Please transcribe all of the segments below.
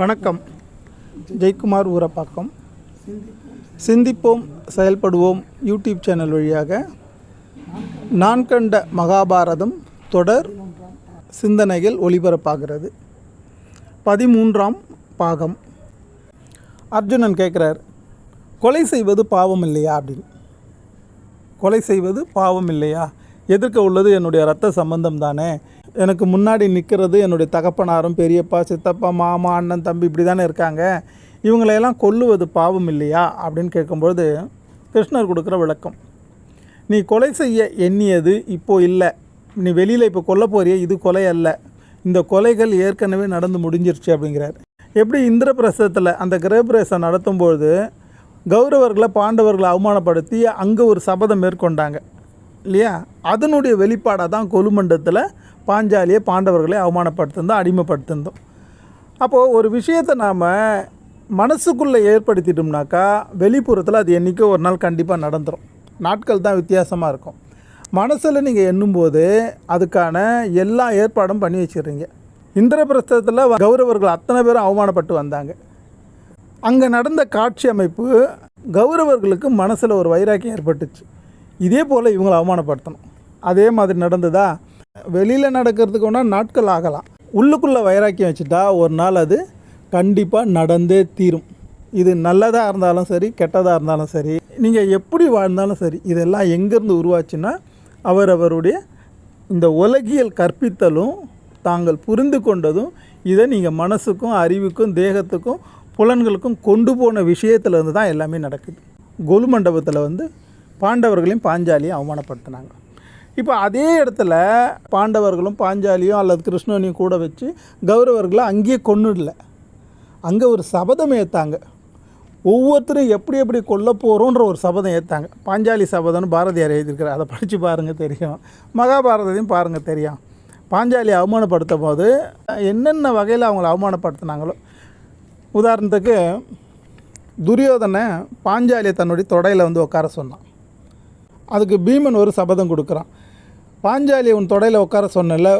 வணக்கம். ஜெய்குமார் ஊரப்பாக்கம். சிந்திப்போம் செயல்படுவோம் யூடியூப் சேனல் வழியாக. நான் கண்ட மகாபாரதம் தொடர் சிந்தனைகள் ஒளிபரப்பாகிறது. பதிமூன்றாம் பாகம். அர்ஜுனன் கேட்குறார் கொலை செய்வது பாவம் இல்லையா? அப்படின்னு. கொலை செய்வது பாவம் இல்லையா? எதிர்க்க உள்ளது என்னுடைய ரத்த சம்பந்தம் தானே. எனக்கு முன்னாடி நிற்கிறது என்னுடைய தகப்பனாரும் பெரியப்பா சித்தப்பா மாமா அண்ணன் தம்பி இப்படி தானே இருக்காங்க. இவங்களையெல்லாம் கொல்லுவது பாவம் இல்லையா? அப்படின்னு கேட்கும்பொழுது கிருஷ்ணர் கொடுக்குற விளக்கம். நீ கொலை செய்ய எண்ணியது இப்போது இல்லை. நீ வெளியில் இப்போ கொல்ல போறிய இது கொலை அல்ல. இந்த கொலைகள் ஏற்கனவே நடந்து முடிஞ்சிருச்சு அப்படிங்கிறார். எப்படி இந்திரபிரசத்தில் அந்த கிரகபிரசம் நடத்தும்பொழுது கௌரவர்களை பாண்டவர்களை அவமானப்படுத்தி அங்கே ஒரு சபதம் மேற்கொண்டாங்க. இல்லையா? அதனுடைய வெளிப்பாடாக தான் கொலுமண்டத்தில் பாஞ்சாலியை பாண்டவர்களை அவமானப்படுத்திருந்தோம் அடிமைப்படுத்திருந்தோம் அப்போது ஒரு விஷயத்தை நாம் மனசுக்குள்ளே ஏற்படுத்திட்டோம்னாக்கா வெளிப்புறத்தில் அது என்றைக்கோ ஒரு நாள் கண்டிப்பாக நடந்துடும் நாட்கள் தான் வித்தியாசமாக இருக்கும். மனசில் நீங்கள் எண்ணும்போது அதுக்கான எல்லா ஏற்பாடும் பண்ணி வச்சிடுறீங்க இந்திரபிரஸ்தத்தில் கௌரவர்கள் அத்தனை பேரும் அவமானப்பட்டு வந்தாங்க. அங்கே நடந்த காட்சி அமைப்பு கௌரவர்களுக்கு மனசில் ஒரு வைராக்கியம் ஏற்பட்டுச்சு. இதே போல் இவங்களை அவமானப்படுத்தணும். அதே மாதிரி நடந்ததா? வெளியில் நடக்கிறதுக்கு ஒன்றா நாட்கள் ஆகலாம். உள்ளுக்குள்ளே வைராக்கியம் வச்சுட்டா ஒரு நாள் அது கண்டிப்பாக நடந்தே தீரும். இது நல்லதாக இருந்தாலும் சரி கெட்டதாக இருந்தாலும் சரி நீங்கள் எப்படி வாழ்ந்தாலும் சரி இதெல்லாம் எங்கேருந்து உருவாச்சுன்னா அவர் அவருடைய இந்த உலகியல் கற்பித்தலும் தாங்கள் புரிந்து கொண்டதும் இதை நீங்கள் மனசுக்கும் அறிவுக்கும் தேகத்துக்கும் புலன்களுக்கும் கொண்டு போன விஷயத்துலேருந்து தான் எல்லாமே நடக்குது. கொலு மண்டபத்தில் வந்து பாண்டவர்களையும் பாஞ்சாலியும் அவமானப்படுத்தினாங்க. இப்போ அதே இடத்துல பாண்டவர்களும் பாஞ்சாலியும் அல்லது கிருஷ்ணனையும் கூட வச்சு கௌரவர்களை அங்கேயே கொன்னுடல. அங்கே ஒரு சபதம் ஏற்றாங்க ஒவ்வொருத்தரும் எப்படி எப்படி கொல்ல போகிறோன்ற ஒரு சபதம் ஏற்றாங்க பாஞ்சாலி சபதம்னு பாரதியார் எழுதியிருக்கிறார். அதை படித்து பாருங்கள் தெரியும். மகாபாரதத்தையும் பாருங்கள் தெரியும். பாஞ்சாலி அவமானப்படுத்தும் போது என்னென்ன வகையில் அவங்கள அவமானப்படுத்தினாங்களோ. உதாரணத்துக்கு துரியோதனை பாஞ்சாலியை தன்னுடைய தொடையில் வந்து உட்கார சொன்னான். அதுக்கு பீமன் ஒரு சபதம் கொடுக்குறான். பாஞ்சாலி உன் தொடையில் உட்கார சொன்னல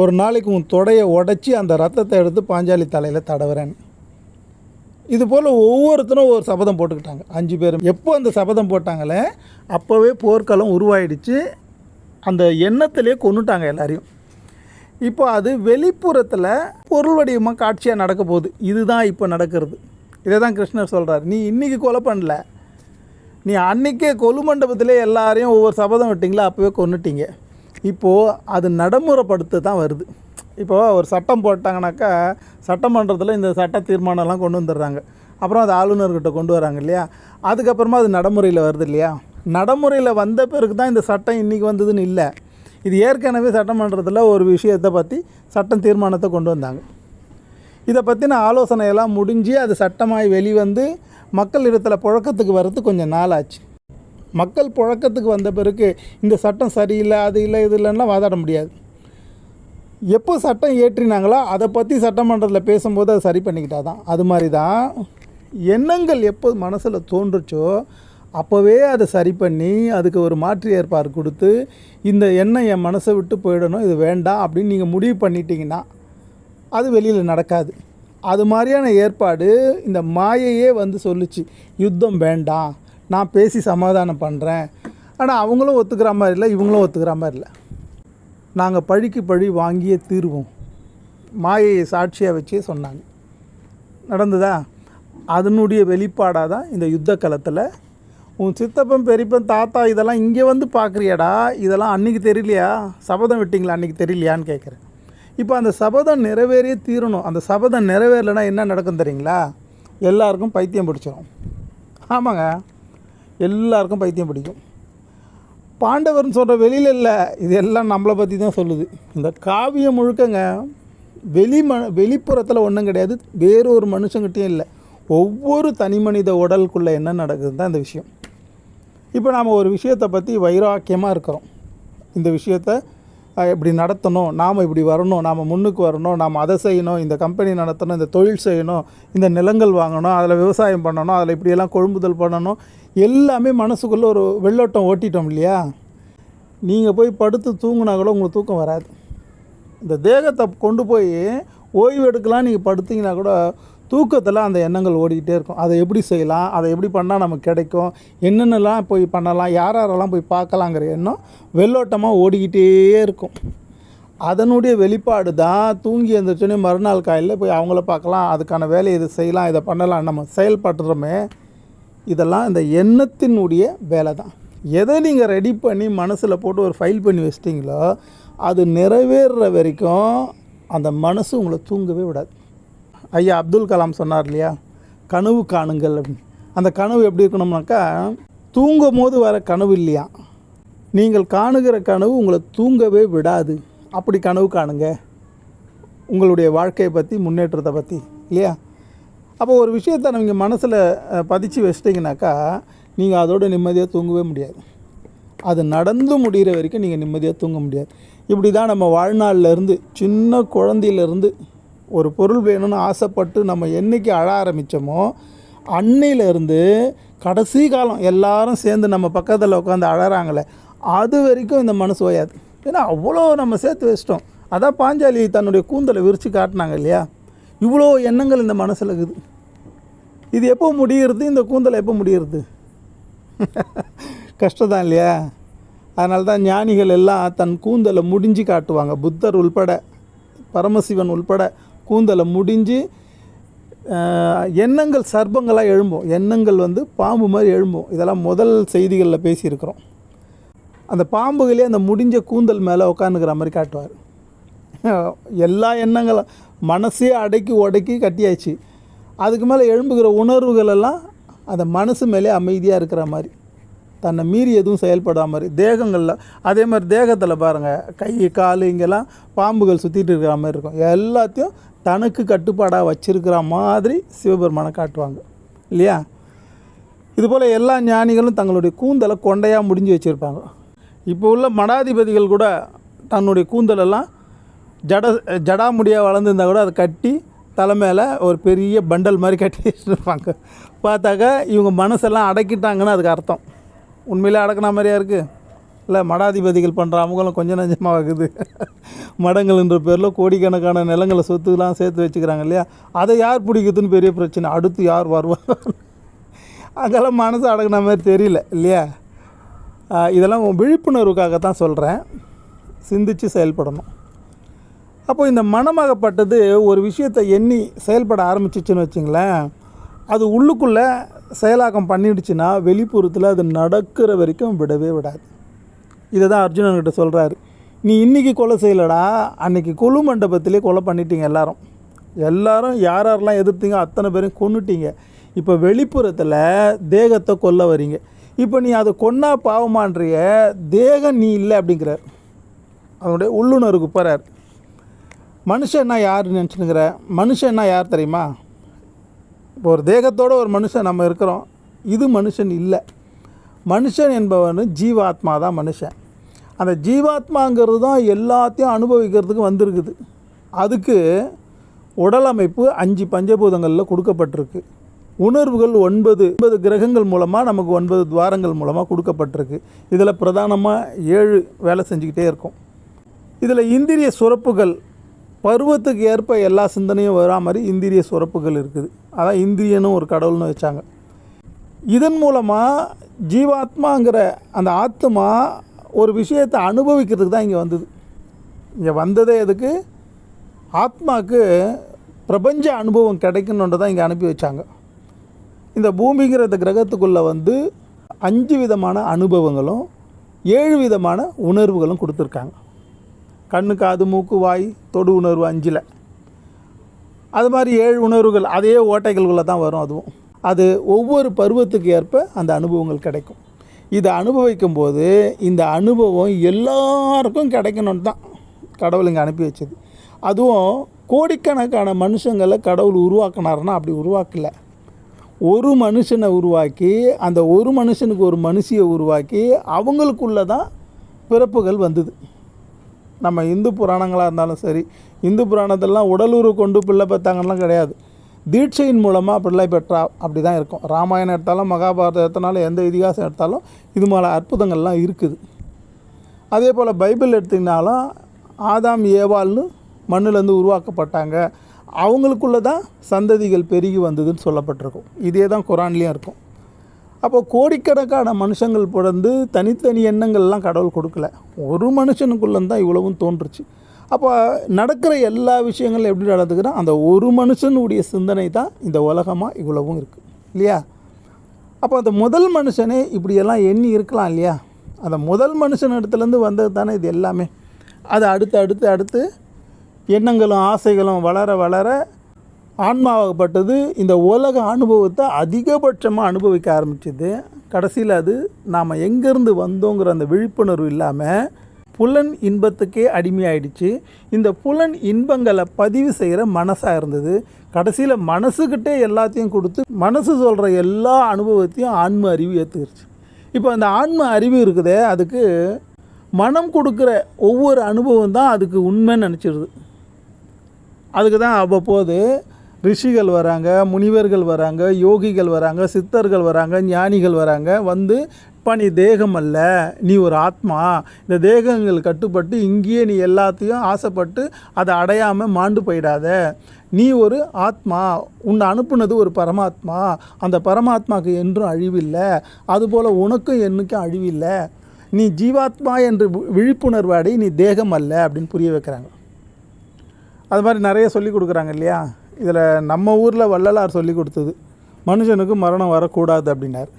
ஒரு நாளைக்கு உன் தொடையை உடச்சி அந்த ரத்தத்தை எடுத்து பாஞ்சாலி தலையில் தடவுறேன். இது போல் ஒவ்வொருத்தரும் ஒரு சபதம் போட்டுக்கிட்டாங்க. அஞ்சு பேரும். எப்போ அந்த சபதம் போட்டாங்களே அப்போவே போர்க்களம் உருவாயிடுச்சு. அந்த எண்ணத்திலே கொண்டுட்டாங்க எல்லாரையும். இப்போ அது வெளிப்புறத்தில் பொருள் வடிவமாக காட்சியாக நடக்க போகுது. இதுதான் இப்போ நடக்கிறது. இதை தான் கிருஷ்ணர் சொல்கிறார் நீ இன்றைக்கி கொலை பண்ணல. நீ அன்றைக்கே கொலு மண்டபத்திலே எல்லாரையும் ஒவ்வொரு சபதம் விட்டிங்களா? அப்போவே கொண்டுட்டீங்க இப்போது அது நடைமுறைப்படுத்த தான் வருது. இப்போது ஒரு சட்டம் போட்டாங்கனாக்கா சட்டமன்றத்தில் இந்த சட்ட தீர்மானம்லாம் கொண்டு வந்துடுறாங்க அப்புறம் அது ஆளுநர்கிட்ட கொண்டு வராங்க இல்லையா? அதுக்கப்புறமா அது நடைமுறையில் வருது இல்லையா? நடைமுறையில் வந்த பிறகு தான் இந்த சட்டம் இன்றைக்கி வந்ததுன்னு இல்லை. இது ஏற்கனவே சட்டமன்றத்தில் ஒரு விஷயத்தை பற்றி சட்டம் தீர்மானத்தை கொண்டு வந்தாங்க. இதை பற்றின ஆலோசனையெல்லாம் முடிஞ்சு அது சட்டமாய் வெளிவந்து மக்கள் இடத்துல புழக்கத்துக்கு வர்றது கொஞ்சம் நாள் ஆச்சு மக்கள் புழக்கத்துக்கு வந்த பிறகு இந்த சட்டம் சரியில்லை அது இல்லை இது இல்லைன்னா வாதாட முடியாது. எப்போ சட்டம் ஏற்றினாங்களோ அதை பற்றி சட்டமன்றத்தில் பேசும்போது அதை சரி பண்ணிக்கிட்டா தான். அது மாதிரி தான் எண்ணங்கள் எப்போ மனசில் தோன்றுச்சோ அப்போவே அதை சரி பண்ணி அதுக்கு ஒரு மாற்று ஏற்பாடு கொடுத்து இந்த எண்ணம் என் மனசை விட்டு போயிடணும் இது வேண்டாம் அப்படின்னு நீங்கள் முடிவு பண்ணிட்டீங்கன்னா அது வெளியில் நடக்காது. அது மாதிரியான ஏற்பாடு இந்த மாயையே வந்து சொல்லுச்சு யுத்தம் வேண்டாம் நான் பேசி சமாதானம் பண்ணுறேன் ஆனால் அவங்களும் ஒத்துக்கிற மாதிரி இல்லை இவங்களும் ஒத்துக்கிற மாதிரி இல்லை. நாங்கள் பழிக்கு பழி வாங்கியே தீர்வோம். மாயையை சாட்சியாக வச்சே சொன்னாங்க. நடந்ததா? அதனுடைய வெளிப்பாடாக தான் இந்த யுத்த களத்தில் உன் சித்தப்பன் பெரியப்பன் தாத்தா இதெல்லாம் இங்கே வந்து பார்க்குறியாடா இதெல்லாம் அன்றைக்கி தெரியலையா? சபதம் விட்டிங்களா? அன்றைக்கி தெரியலையான்னு கேட்குறேன் இப்போ அந்த சபதம் நிறைவேறியே தீரணும். அந்த சபதம் நிறைவேறலைன்னா என்ன நடக்கும் தெரியுங்களா? எல்லாருக்கும் பைத்தியம் பிடிச்சிடும் ஆமாங்க. எல்லாருக்கும் பைத்தியம் பிடிக்கும். பாண்டவர்னு சொல்கிற வெளியில் இல்லை இது எல்லாம் நம்மளை பற்றி தான் சொல்லுது. இந்த காவியம் முழுக்கங்க வெளி ம வெளிப்புறத்தில் ஒன்றும் கிடையாது வேறொரு மனுஷங்கிட்டையும் இல்லை. ஒவ்வொரு தனி மனித உடலுக்குள்ளே என்ன நடக்குதுன்னு தான் இந்த விஷயம். இப்போ நாம் ஒரு விஷயத்தை பற்றி வைராக்கியமாக இருக்கிறோம். இந்த விஷயத்த இப்படி நடத்தணும் நாம் இப்படி வரணும் நாம் முன்னுக்கு வரணும் நாம் அதை செய்யணும் இந்த கம்பெனி நடத்தணும் இந்த தொழில் செய்யணும் இந்த நிலங்கள் வாங்கணும் அதில் விவசாயம் பண்ணணும் அதில் இப்படியெல்லாம் கொழும்புதல் பண்ணணும் எல்லாமே மனசுக்குள்ளே ஒரு வெள்ளோட்டம் ஓட்டிட்டோம் இல்லையா? நீங்கள் போய் படுத்து தூங்கினா கூட உங்களுக்கு தூக்கம் வராது. இந்த தேகத்தை கொண்டு போய் ஓய்வு எடுக்கலாம் நீங்கள் படுத்திங்கன்னா கூட தூக்கத்தில் அந்த எண்ணங்கள் ஓடிக்கிட்டே இருக்கும். அதை எப்படி செய்யலாம்? அதை எப்படி பண்ணால் நமக்கு கிடைக்கும்? என்னென்னலாம் போய் பண்ணலாம்? யார் யாரெல்லாம் போய் பார்க்கலாங்கிற எண்ணம் வெள்ளோட்டமாக ஓடிக்கிட்டே இருக்கும். அதனுடைய வெளிப்பாடு தான் தூங்கி எழுந்திரிச்சோன்னே மறுநாள் காலையில் போய் அவங்கள பார்க்கலாம். அதுக்கான வேலையை இதை செய்யலாம்? இதை பண்ணலாம். நம்ம செயல்படுறோமே. இதெல்லாம் இந்த எண்ணத்தினுடைய வேலை தான். எதை நீங்கள் ரெடி பண்ணி மனசில் போட்டு ஒரு ஃபைல் பண்ணி வச்சிட்டிங்களோ அது நிறைவேறுற வரைக்கும் அந்த மனசு உங்களை தூங்கவே விடாது. ஐயா அப்துல் கலாம் சொன்னார் இல்லையா? கனவு காணுங்கள் அப்படின்னு. அந்த கனவு எப்படி இருக்கணும்னாக்கா தூங்கும் போது வர கனவு இல்லையா? நீங்கள் காணுகிற கனவு உங்களை தூங்கவே விடாது. அப்படி கனவு காணுங்க. உங்களுடைய வாழ்க்கையை பற்றி முன்னேற்றத்தை பற்றி இல்லையா? அப்போ ஒரு விஷயத்தை நீங்கள் மனசில் பதிச்சு வச்சிட்டிங்கனாக்கா நீங்கள் அதோட நிம்மதியாக தூங்கவே முடியாது. அது நடந்து முடிகிற வரைக்கும் நீங்கள் நிம்மதியாக தூங்க முடியாது. இப்படி தான் நம்ம வாழ்நாளிலேருந்து சின்ன குழந்தையிலேருந்து ஒரு பொருள் வேணும்னு ஆசைப்பட்டு நம்ம என்றைக்கு அழ ஆரம்பித்தோமோ அன்னையிலேருந்து கடைசி காலம் எல்லாரும் சேர்ந்து நம்ம பக்கத்தில் உட்காந்து அழகிறாங்களே அது வரைக்கும் இந்த மனசு ஓயாது. ஏன்னா அவ்வளோ நம்ம சேர்த்து வச்சிட்டோம். அதான் பாஞ்சாலி தன்னுடைய கூந்தலை விரித்து காட்டினாங்க இல்லையா? இவ்வளோ எண்ணங்கள் இந்த மனசில் இருக்குது. இது எப்போ முடிகிறது இந்த கூந்தலை எப்போ முடிகிறது கஷ்டம் தான் இல்லையா? அதனால தான் ஞானிகள் எல்லாம் தன் கூந்தலை முடிஞ்சு காட்டுவாங்க. புத்தர் உள்பட பரமசிவன் உள்பட கூந்தலை முடிஞ்சு எண்ணங்கள் சர்ப்பங்களாக எழும்பும். எண்ணங்கள் வந்து பாம்பு மாதிரி எழும்பும். இதெல்லாம் முதல் செய்திகளில் பேசியிருக்கிறோம். அந்த பாம்புகளே அந்த முடிஞ்ச கூந்தல் மேலே உட்காந்துக்கிற மாதிரி காட்டுவார். எல்லா எண்ணங்களும் மனசே அடக்கி உடக்கி கட்டியாச்சு. அதுக்கு மேலே எழும்புகிற உணர்வுகள் எல்லாம் அந்த மனசு மேலே அமைதியாக இருக்கிற மாதிரி. தன்னை மீறி எதுவும் செயல்படாத மாதிரி தேகங்களில் அதே மாதிரி தேகத்தில் பாருங்கள் கை கால் இங்கெல்லாம் பாம்புகள் சுற்றிட்டு இருக்கிற மாதிரி இருக்கும். எல்லாத்தையும் தனக்கு கட்டுப்பாடாக வச்சிருக்கிற மாதிரி சிவபெருமானை காட்டுவாங்க. இல்லையா? இதுபோல் எல்லா ஞானிகளும் தங்களுடைய கூந்தலை கொண்டையாக முடிஞ்சு வச்சுருப்பாங்க. இப்போ உள்ள மடாதிபதிகள் கூட தன்னுடைய கூந்தலெல்லாம் ஜட ஜடாமுடியாக வளர்ந்துருந்தா கூட அதை கட்டி தலை மேலே ஒரு பெரிய பண்டல் மாதிரி கட்டி வச்சுருப்பாங்க. பார்த்தாக்கா இவங்க மனசெல்லாம் அடக்கிட்டாங்கன்னு அதுக்கு அர்த்தம். உண்மையிலே அடக்கின மாதிரியா இருக்குது இல்லை மடாதிபதிகள் பண்ணுற அமுகலம் கொஞ்சம் நஞ்சமாக இருக்குது மடங்கள்ன்ற பேரில் கோடிக்கணக்கான நிலங்களை சொத்துலாம் சேர்த்து வச்சுக்கிறாங்க இல்லையா? அதை யார் பிடிக்குதுன்னு பெரிய பிரச்சனை. அடுத்து யார் வருவாங்க? அதெல்லாம் மனசு அடங்கின மாதிரி தெரியல இல்லையா? இதெல்லாம் உன் விழிப்புணர்வுக்காக தான் சொல்கிறேன் சிந்திச்சு செயல்படணும். அப்போ இந்த மனமாகப்பட்டது ஒரு விஷயத்தை எண்ணி செயல்பட ஆரம்பிச்சிச்சுன்னு வச்சிங்களேன் அது உள்ளுக்குள்ளே செயலாக்கம் பண்ணிடுச்சுன்னா வெளிப்புறத்தில் அது நடக்கிற வரைக்கும் விடவே விடாது. இதை தான் அர்ஜுனன்கிட்ட சொல்கிறாரு நீ இன்றைக்கி கொலை செய்யலடா அன்னைக்கு கொலு மண்டபத்திலே கொலை பண்ணிட்டீங்க எல்லாரும். எல்லாரும் யார் யாரெல்லாம் எதிர்த்தீங்க அத்தனை பேரும் கொண்டுட்டீங்க இப்போ வெளிப்புறத்தில் தேகத்தை கொல்ல வரீங்க. இப்போ நீ அதை கொன்னா பாவமான்றிய தேகம் நீ இல்லை அப்படிங்கிறார். அதனுடைய உள்ளுணர்வுக்கு போகிறார் மனுஷன்னா யார் நினச்சினுங்கிற மனுஷன்னா யார் தெரியுமா? இப்போ ஒரு தேகத்தோட ஒரு மனுஷன் நம்ம இருக்கிறோம். இது மனுஷன் இல்லை. மனுஷன் என்பவன் ஜீவாத்மா தான் மனுஷன். அந்த ஜீவாத்மாங்கிறது தான் எல்லாத்தையும் அனுபவிக்கிறதுக்கு வந்திருக்குது. அதுக்கு உடல் அமைப்பு அஞ்சு பஞ்சபூதங்களில் கொடுக்கப்பட்டிருக்கு. உணர்வுகள் ஒன்பது ஒன்பது கிரகங்கள் மூலமாக நமக்கு ஒன்பது துவாரங்கள் மூலமாக கொடுக்கப்பட்டிருக்கு. இதில் பிரதானமாக ஏழு வேலை செஞ்சுக்கிட்டே இருக்கும். இதில் இந்திரிய சுரப்புகள் பருவத்துக்கு ஏற்ப எல்லா சிந்தனையும் வரா மாதிரி இந்திரிய சுரப்புகள் இருக்குது. அதான் இந்திரியனும் ஒரு கடவுள்னு வச்சாங்க. இதன் மூலமாக ஜீவாத்மாங்கிற அந்த ஆத்மா ஒரு விஷயத்தை அனுபவிக்கிறதுக்கு தான் இங்கே வந்தது. இங்கே வந்ததே எதுக்கு? ஆத்மாவுக்கு பிரபஞ்ச அனுபவம் கிடைக்கணுன்ட்டு தான் இங்கே அனுப்பி வச்சாங்க. இந்த பூமிங்கிற இந்த கிரகத்துக்குள்ளே வந்து அஞ்சு விதமான அனுபவங்களும் ஏழு விதமான உணர்வுகளும் கொடுத்துருக்காங்க. கண்ணு காது மூக்கு வாய் தொடு உணர்வு அஞ்சில். அது மாதிரி ஏழு உணர்வுகள் அதே ஓட்டைகளுக்குள்ளே தான் வரும் அதுவும். அது ஒவ்வொரு பருவத்துக்கு ஏற்ப அந்த அனுபவங்கள் கிடைக்கும். இதை அனுபவிக்கும் போது இந்த அனுபவம் எல்லாருக்கும் கிடைக்கணும்னு தான் கடவுள் இங்கே அனுப்பி வச்சது. அதுவும் கோடிக்கணக்கான மனுஷங்களை கடவுள் உருவாக்கினாருன்னா அப்படி உருவாக்கலை. ஒரு மனுஷனை உருவாக்கி அந்த ஒரு மனுஷனுக்கு ஒரு மனுஷியை உருவாக்கி அவங்களுக்குள்ள தான் பிறப்புகள் வந்தது. நம்ம இந்து புராணங்களாக இருந்தாலும் சரி இந்து புராணத்திலலாம் உடலுறு கொண்டு பிள்ளை பார்த்தாங்கலாம் கிடையாது. தீட்சையின் மூலமாக பிள்ளை பெற்றா அப்படி தான் இருக்கும். ராமாயணம் எடுத்தாலும் மகாபாரதம் எடுத்தனாலும் எந்த இதிகாசம் எடுத்தாலும் இது மேலே அற்புதங்கள்லாம் இருக்குது. அதே போல் பைபிள் எடுத்திங்கனாலும் ஆதாம் ஏவாள்னு மண்ணுலேருந்து உருவாக்கப்பட்டாங்க. அவங்களுக்குள்ள தான் சந்ததிகள் பெருகி வந்ததுன்னு சொல்லப்பட்டிருக்கும். இதே தான் குரான்லேயும் இருக்கும். அப்போ கோடிக்கணக்கான மனுஷங்கள் பிறந்து தனித்தனி எண்ணங்கள்லாம் கடவுள் கொடுக்கல. ஒரு மனுஷனுக்குள்ளே தான் இவ்வளவும் தோன்றுச்சு. அப்போ நடக்கிற எல்லா விஷயங்களும் எப்படி நடந்துக்குன்னா அந்த ஒரு மனுஷனுடைய சிந்தனை தான் இந்த உலகமாக இவ்வளவும் இருக்குது இல்லையா? அப்போ அந்த முதல் மனுஷனே இப்படியெல்லாம் எண்ணி இருக்கலாம் இல்லையா? அந்த முதல் மனுஷன் இடத்துலேருந்து வந்தது தானே இது எல்லாமே. அது அடுத்து அடுத்து அடுத்து எண்ணங்களும் ஆசைகளும் வளர வளர ஆன்மாவாகப்பட்டது. இந்த உலக அனுபவத்தை அதிகபட்சமாக அனுபவிக்க ஆரம்பிச்சது. கடைசியில் அது நாம் எங்கேருந்து வந்தோங்கிற அந்த விழிப்புணர்வு இல்லாமல் புலன் இன்பத்துக்கே அடிமையாயிடுச்சு. இந்த புலன் இன்பங்களை பதிவு செய்கிற மனசாக இருந்தது. கடைசியில் மனசுக்கிட்டே எல்லாத்தையும் கொடுத்து மனசு சொல்கிற எல்லா அனுபவத்தையும் ஆன்ம அறிவு ஏற்றுக்கிடுச்சு இப்போ அந்த ஆன்ம அறிவு இருக்குதே அதுக்கு மனம் கொடுக்குற ஒவ்வொரு அனுபவம் தான் அதுக்கு உண்மைன்னு நினச்சிடுது அதுக்கு தான் அவ்வப்போது ரிஷிகள் வராங்க முனிவர்கள் வராங்க யோகிகள் வராங்க சித்தர்கள் வராங்க ஞானிகள் வராங்க வந்து அப்பா நீ தேகம் அல்ல நீ ஒரு ஆத்மா. இந்த தேகங்கள் கட்டுப்பட்டு இங்கேயே நீ எல்லாத்தையும் ஆசைப்பட்டு அதை அடையாமல் மாண்டு போயிடாத. நீ ஒரு ஆத்மா உன்னை அனுப்புனது ஒரு பரமாத்மா. அந்த பரமாத்மாவுக்கு என்றும் அழிவில்லை. அதுபோல் உனக்கும் என்றைக்கும் அழிவில்லை. நீ ஜீவாத்மா என்று விழிப்புணர்வு அடை நீ தேகம் அல்ல அப்படின்னு புரிய வைக்கிறாங்க. அது மாதிரி நிறைய சொல்லி கொடுக்குறாங்க இல்லையா? இதில் நம்ம ஊரில் வள்ளலார் சொல்லி கொடுத்தது மனுஷனுக்கு மரணம் வரக்கூடாது அப்படின்னார்.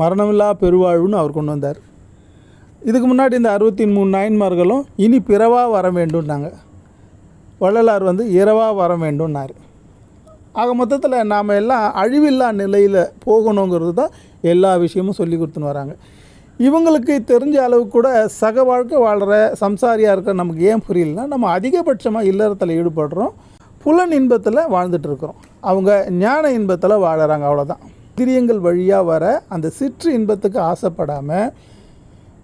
மரணமில்லா பெருவாழ்வுன்னு அவர் கொண்டு வந்தார். இதுக்கு முன்னாடி இந்த அறுபத்தி மூணு நாயன்மார்களும் இனி பிறவாக வர வேண்டும்னாங்க. வள்ளலார் வந்து இரவாக வர வேண்டும்னார். ஆக மொத்தத்தில் நாம் எல்லாம் அழிவில்லா நிலையில் போகணுங்கிறது தான் எல்லா விஷயமும் சொல்லி கொடுத்துன்னு வராங்க. இவங்களுக்கு தெரிஞ்ச அளவு கூட சக வாழ்க்கை வாழ்கிற சம்சாரியாக இருக்கிற நமக்கு ஏன் புரியலனா நம்ம அதிகபட்சமாக இல்லறத்தில் ஈடுபடுறோம் புலன் இன்பத்தில் வாழ்ந்துட்டு இருக்கிறோம். அவங்க ஞான இன்பத்தில் வாழறாங்க அவ்வளோதான் திரியங்கள் வழியாக வர அந்த சிற்று இன்பத்துக்கு ஆசைப்படாமல்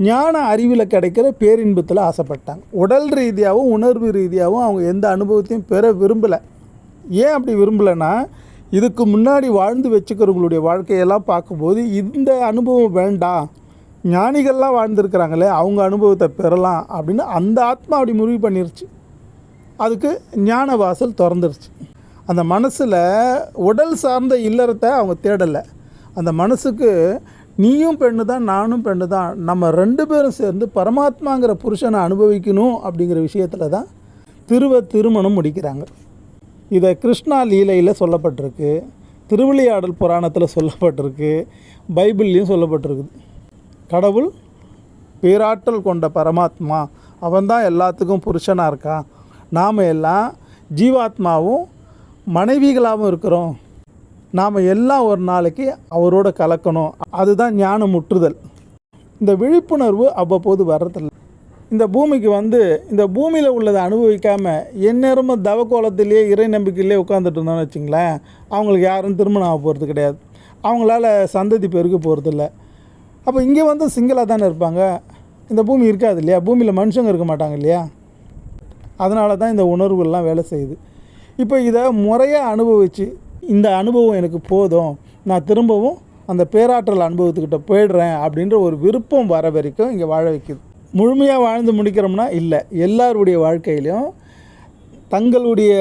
ஞான அறிவில் கிடைக்கிற பேரின்பத்தில் ஆசைப்பட்டாங்க. உடல் ரீதியாகவும் உணர்வு ரீதியாகவும் அவங்க எந்த அனுபவத்தையும் பெற விரும்பலை. ஏன் அப்படி விரும்பலைன்னா இதுக்கு முன்னாடி வாழ்ந்து வச்சுக்கிறவங்களுடைய வாழ்க்கையெல்லாம் பார்க்கும்போது இந்த அனுபவம் வேண்டாம். ஞானிகள்லாம் வாழ்ந்துருக்கிறாங்களே அவங்க அனுபவத்தை பெறலாம் அப்படின்னு அந்த ஆத்மா அப்படி முடிவு பண்ணிருச்சு. அதுக்கு ஞான வாசல் திறந்துருச்சு. அந்த மனசில் உடல் சார்ந்த இல்லறத்தை அவங்க தேடலை. அந்த மனசுக்கு நீயும் பெண்ணு தான் நானும் பெண்ணு தான் நம்ம ரெண்டு பேரும் சேர்ந்து பரமாத்மாங்கிற புருஷனை அனுபவிக்கணும் அப்படிங்கிற விஷயத்தில் தான் திருவ திருமணம் முடிக்கிறாங்க. இதை கிருஷ்ணா லீலையில் சொல்லப்பட்டிருக்கு திருவிளையாடல் புராணத்தில் சொல்லப்பட்டிருக்கு பைபிள்லேயும் சொல்லப்பட்டிருக்குது. கடவுள் பேராற்றல் கொண்ட பரமாத்மா அவன்தான் எல்லாத்துக்கும் புருஷனாக இருக்கான். நாம் எல்லாம் ஜீவாத்மாவும் மனைவிகளாகவும் இருக்கிறோம். நாம் எல்லாம் ஒரு நாளைக்கு அவரோட கலக்கணும். அதுதான் ஞான முற்றுதல். இந்த விழிப்புணர்வு அவ்வப்போது வர்றதில்லை. இந்த பூமிக்கு வந்து இந்த பூமியில் உள்ளதை அனுபவிக்காமல் எந்நேரமும் தவக்கோலத்திலேயே இறை நம்பிக்கையிலே உட்காந்துட்டு இருந்தோம்னு வச்சுங்களேன் அவங்களுக்கு யாரும் திருமணம் ஆக போகிறது கிடையாது. அவங்களால சந்ததி பெருக போகிறதில்ல அப்போ இங்கே வந்து சிங்கிளாக தானே இருப்பாங்க? இந்த பூமி இருக்காது இல்லையா? பூமியில் மனுஷங்க இருக்க மாட்டாங்க இல்லையா? அதனால தான் இந்த உணர்வுகள்லாம் வேலை செய்யுது. இப்போ இதை முறையாக அனுபவித்து இந்த அனுபவம் எனக்கு போதும் நான் திரும்பவும் அந்த பேராற்றல் அனுபவத்துக்கிட்ட போயிடுறேன் அப்படின்ற ஒரு விருப்பம் வர வரைக்கும் இங்கே வாழ வைக்குது. முழுமையாக வாழ்ந்து முடிக்கிறோம்னா இல்லை எல்லாருடைய வாழ்க்கையிலையும் தங்களுடைய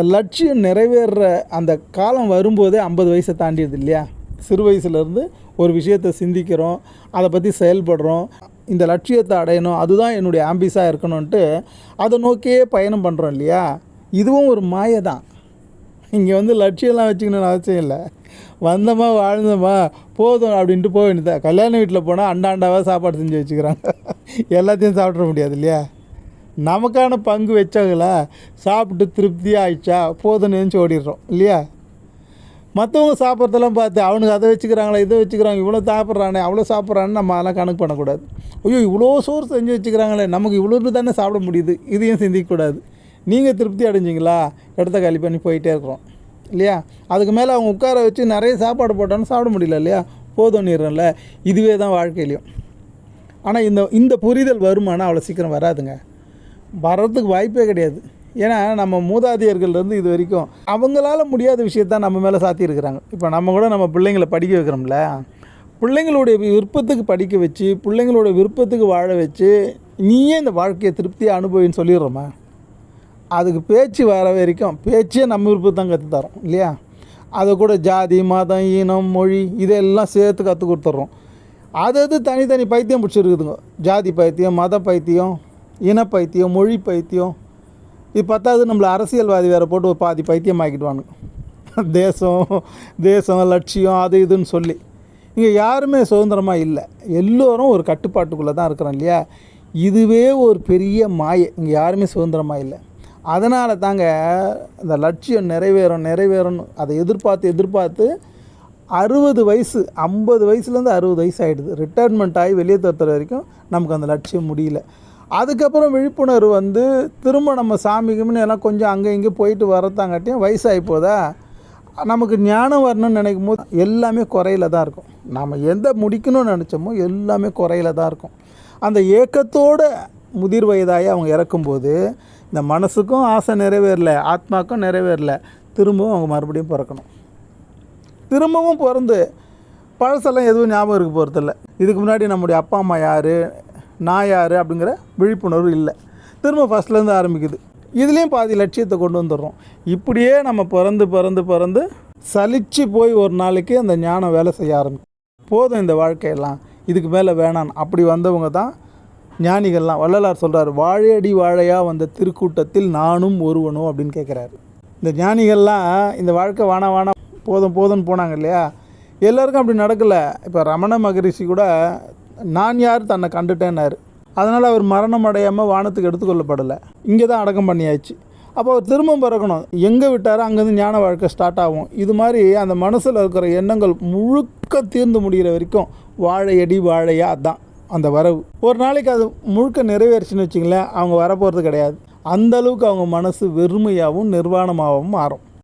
லட்சியம் நிறைவேறுற அந்த காலம் வரும்போதே ஐம்பது வயசை தாண்டியது இல்லையா? சிறு வயசுலேருந்து ஒரு விஷயத்தை சிந்திக்கிறோம் அதை பற்றி செயல்படுறோம் இந்த லட்சியத்தை அடையணும் அதுதான் என்னுடைய ஆம்பிஸாக இருக்கணும்ன்ட்டு அதை நோக்கியே பயணம் பண்ணுறோம் இல்லையா? இதுவும் ஒரு மாயை தான் இங்கே வந்து லட்சியம்லாம் வச்சுக்கணும்னு அவசியம் இல்லை. வந்தோமா வாழ்ந்தோமா போதும் அப்படின்ட்டு போக வேண்டியதா கல்யாண வீட்டில் போனால் அண்டாண்டாவாக சாப்பாடு செஞ்சு வச்சுக்கிறாங்க. எல்லாத்தையும் சாப்பிட முடியாது இல்லையா? நமக்கான பங்கு வச்சாங்களா சாப்பிட்டு திருப்தியாக ஆயிடுச்சா? போதும்னு நினச்சி ஓடிடுறோம் இல்லையா? மற்றவங்க சாப்பிட்றதெல்லாம் பார்த்து அவனுக்கு அதை வச்சுக்கிறாங்களா இதை வச்சுக்கிறாங்க இவ்வளோ சாப்பிட்றானே அவ்வளோ சாப்பிட்றான்னு நம்ம அதெல்லாம் கணக்கு பண்ணக்கூடாது. ஐயோ இவ்வளோ சோறு செஞ்சு வச்சுக்கிறாங்களே நமக்கு இவ்வளோ தானே சாப்பிட முடியுது. இதையும் சிந்திக்கக்கூடாது. நீங்கள் திருப்தி அடைஞ்சிங்களா? இடத்த காலி பண்ணி போயிட்டே இருக்கிறோம். இல்லையா? அதுக்கு மேலே அவங்க உட்கார வச்சு நிறைய சாப்பாடு போட்டாலும் சாப்பிட முடியல இல்லையா? போதும்னிடுறோம்ல இதுவே தான் வாழ்க்கையிலையும். ஆனால் இந்த இந்த புரிதல் வருமானம் அவ்வளோ சீக்கிரம் வராதுங்க. வர்றதுக்கு வாய்ப்பே கிடையாது. ஏன்னா நம்ம மூதாதையர்கள்லேருந்து இது வரைக்கும் அவங்களால முடியாத விஷயத்தான் நம்ம மேலே சாத்தியிருக்கிறாங்க இப்போ நம்ம கூட நம்ம பிள்ளைங்களை படிக்க வைக்கிறோம்ல. பிள்ளைங்களுடைய விருப்பத்துக்கு படிக்க வச்சு பிள்ளைங்களோட விருப்பத்துக்கு வாழ வச்சு நீயே இந்த வாழ்க்கையை திருப்தியாக அனுபவின்னு சொல்லிடுறோமா? அதுக்கு பேச்சு வர வரைக்கும் பேச்சே நம்ம விருப்பம் தான் கற்று தரோம் இல்லையா? அதை கூட ஜாதி மதம் ஈனம் மொழி இதெல்லாம் சேர்த்து கற்றுக் கொடுத்துட்றோம். அது அது தனித்தனி பைத்தியம் பிடிச்சிருக்குதுங்க. ஜாதி பைத்தியம் மத பைத்தியம் இன பைத்தியம் மொழி பைத்தியம். இது பத்தாவது நம்மளை அரசியல்வாதி வேறு போட்டு ஒரு பாதி பைத்தியம் ஆக்கிடுவானுங்க தேசம் தேசம் லட்சியம் அது இதுன்னு சொல்லி. இங்கே யாருமே சுதந்திரமாக இல்லை. எல்லோரும் ஒரு கட்டுப்பாட்டுக்குள்ளே தான் இருக்கிறோம் இல்லையா? இதுவே ஒரு பெரிய மாயை. இங்கே யாருமே சுதந்திரமாக இல்லை. அதனால் தாங்க இந்த லட்சியம் நிறைவேறும் நிறைவேறணும் அதை எதிர்பார்த்து எதிர்பார்த்து அறுபது வயசு ஐம்பது வயசுலேருந்து அறுபது வயசு ஆகிடுது ரிட்டையர்மெண்ட் ஆகி வெளியே தத்துற வரைக்கும் நமக்கு அந்த லட்சியம் முடியல. அதுக்கப்புறம் விழிப்புணர்வு வந்து திரும்ப நம்ம சாமிக்கும்னு எல்லாம் கொஞ்சம் அங்கே இங்கே போயிட்டு வரத்தாங்காட்டியும் வயசாகி போதா? நமக்கு ஞானம் வரணும்னு நினைக்கும் போது எல்லாமே குறையில தான் இருக்கும். நாம் எந்த முடிக்கணும்னு நினச்சோமோ எல்லாமே குறையில தான் இருக்கும். அந்த ஏக்கத்தோட முதிர் வயதாகி அவங்க இறக்கும்போது இந்த மனசுக்கும் ஆசை நிறைவேறல ஆத்மாக்கும் நிறைவேறல திரும்பவும் அவங்க மறுபடியும் பிறக்கணும். திரும்பவும் பிறந்து பழசெல்லாம் எதுவும் ஞாபகம் இருக்க போகிறதில்ல இதுக்கு முன்னாடி நம்முடைய அப்பா அம்மா யார் நான் யார் அப்படிங்கிற விழிப்புணர்வு இல்லை. திரும்ப ஃபஸ்ட்லேருந்து ஆரம்பிக்குது. இதுலேயும் பாதி லட்சியத்தை கொண்டு வந்துடுறோம். இப்படியே நம்ம பிறந்து பிறந்து பிறந்து சலித்து போய் ஒரு நாளைக்கு அந்த ஞானம் வேலை செய்ய ஆரம்பிக்கும். போதும் இந்த வாழ்க்கையெல்லாம். இதுக்கு மேலே வேணான்னு அப்படி வந்தவங்க தான் ஞானிகள்லாம் வள்ளலார் சொல்கிறார் வாழையடி வாழையாக வந்த திருக்கூட்டத்தில் நானும் ஒருவனும் அப்படின்னு கேட்குறாரு இந்த ஞானிகள்லாம் இந்த வாழ்க்கை வானா வானா போதும் போதும்னு போனாங்க இல்லையா? எல்லாருக்கும் அப்படி நடக்கலை. இப்போ ரமண மகரிஷி கூட நான் யார் தன்னை கண்டுட்டேன்னாரு. அதனால் அவர் மரணம் அடையாமல் வானத்துக்கு எடுத்துக்கொள்ளப்படலை இங்கே தான் அடக்கம் பண்ணியாச்சு. அப்போ அவர் திரும்ப பிறக்கணும். எங்கே விட்டாரோ? அங்கேருந்து ஞான வாழ்க்கை ஸ்டார்ட் ஆகும். இது மாதிரி அந்த மனசில் இருக்கிற எண்ணங்கள் முழுக்க தீர்ந்து முடிகிற வரைக்கும் வாழையடி வாழையா அதான். அந்த வரவு. ஒரு நாளைக்கு அது முழுக்க நிறைவேறுச்சுன்னு வச்சிங்களேன் அவங்க வரப்போகிறது கிடையாது. அந்தளவுக்கு அவங்க மனசு வெறுமையாகவும் நிர்வாணமாகவும் மாறும்.